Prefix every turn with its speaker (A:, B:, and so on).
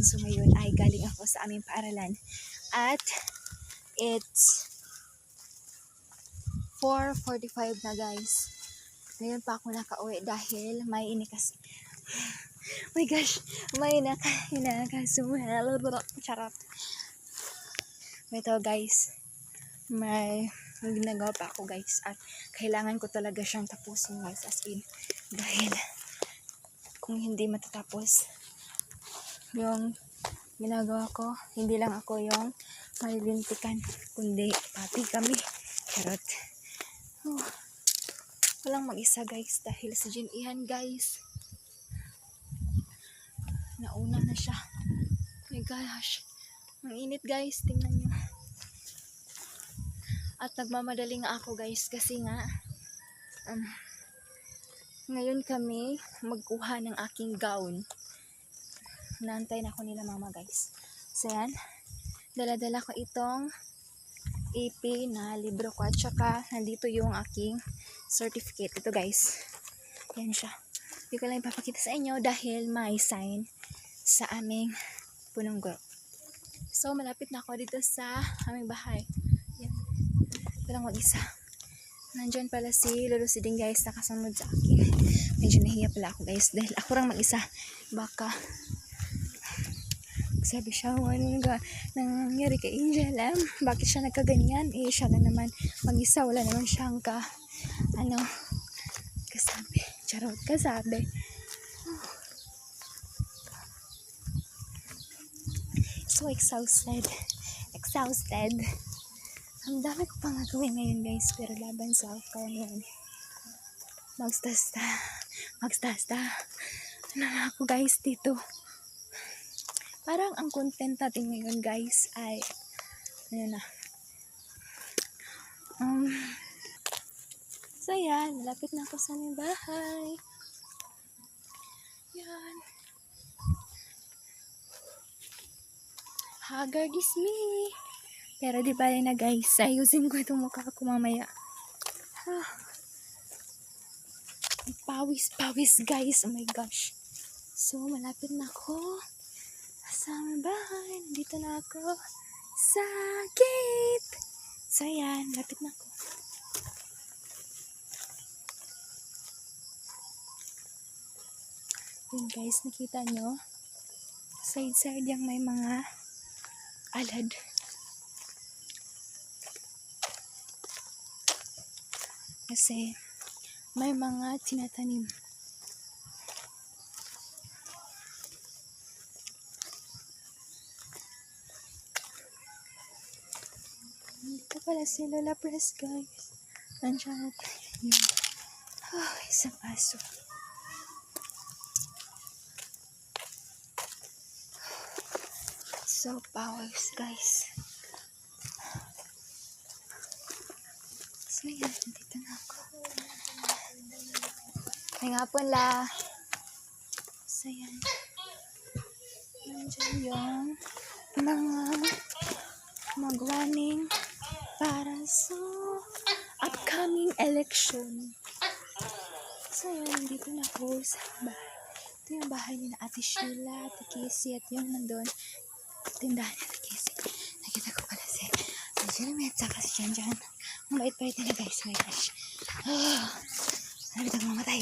A: namin. So ngayon ay galing ako sa aming paaralan. At it's 4.45 na guys. Ngayon pa ako nakauwi dahil may inikas... Oh my gosh, may naka, inakasuhel. Charot. Ito guys, may ginagawa pa ako guys at kailangan ko talaga siyang tapusin guys as in dahil kung hindi matatapos yung ginagawa ko hindi lang ako yung malilintikan kundi pati kami. Charot. Oh, walang mag-isa guys dahil sa Jin guys. Nauna na siya. Oh my gosh. Ang init guys. Tingnan nyo at nagmamadali nga ako guys kasi nga um, ngayon kami magkuha ng aking gown. Naantay na ako nila mama guys. So yan, dala-dala ko itong AP na libro ko at saka nandito yung aking certificate. Ito guys. Yan siya. Hindi ko lang ipapakita sa inyo dahil may sign sa aming punong guro. So malapit na ako dito sa aming bahay. Yan. Ito lang mag-isa. Nandyan pala si Lolo Siding guys, nakasunod sa akin. Medyo nahiya pala ako guys, dahil ako lang mag-isa. Baka, sabi siya, ano nga, nangyari kay Angel, ah? bakit siya nagkaganyan? Eh, siya lang naman mag-isa, wala naman siyang ka, ano, kasabi, charot, kasabi. So exhausted, exhausted. Ang dami ko pang gagawin ngayon guys, pero laban sa kawan Magstasta, magstasta. Ano na ako guys dito. Parang ang content natin ngayon guys ay, ano na. Um, so yan, malapit na ako sa aming bahay. Yan. Haggard is me. Pero di ba na guys, ayusin ko itong mukha ko mamaya. Ah. Pawis, pawis guys. Oh my gosh. So, malapit na ako sa aming bahay. Nandito na ako sa. So, yan. Malapit na ako. Yun guys, nakita nyo? Side-side yung may mga alad. Kasi may mga tinatanim. Dito pala si Lola Press, guys. Nandiyan at yun. Oh, isang aso. So powers, guys. So, yan. Nandito na ako. May la. So, yan. Nandiyan yung mga mag-running para sa upcoming election. So, yan. Nandito na ako sa bahay. Ito yung bahay ni na Ate Sheila, Ate Casey, at yung nandun, tindahan ni Ate Casey. Nakita ko pala si Ate Jeremy at saka si Jan Jan. Ang bait-bait nila guys. Oh my gosh. Oh, nalabit ako mamatay.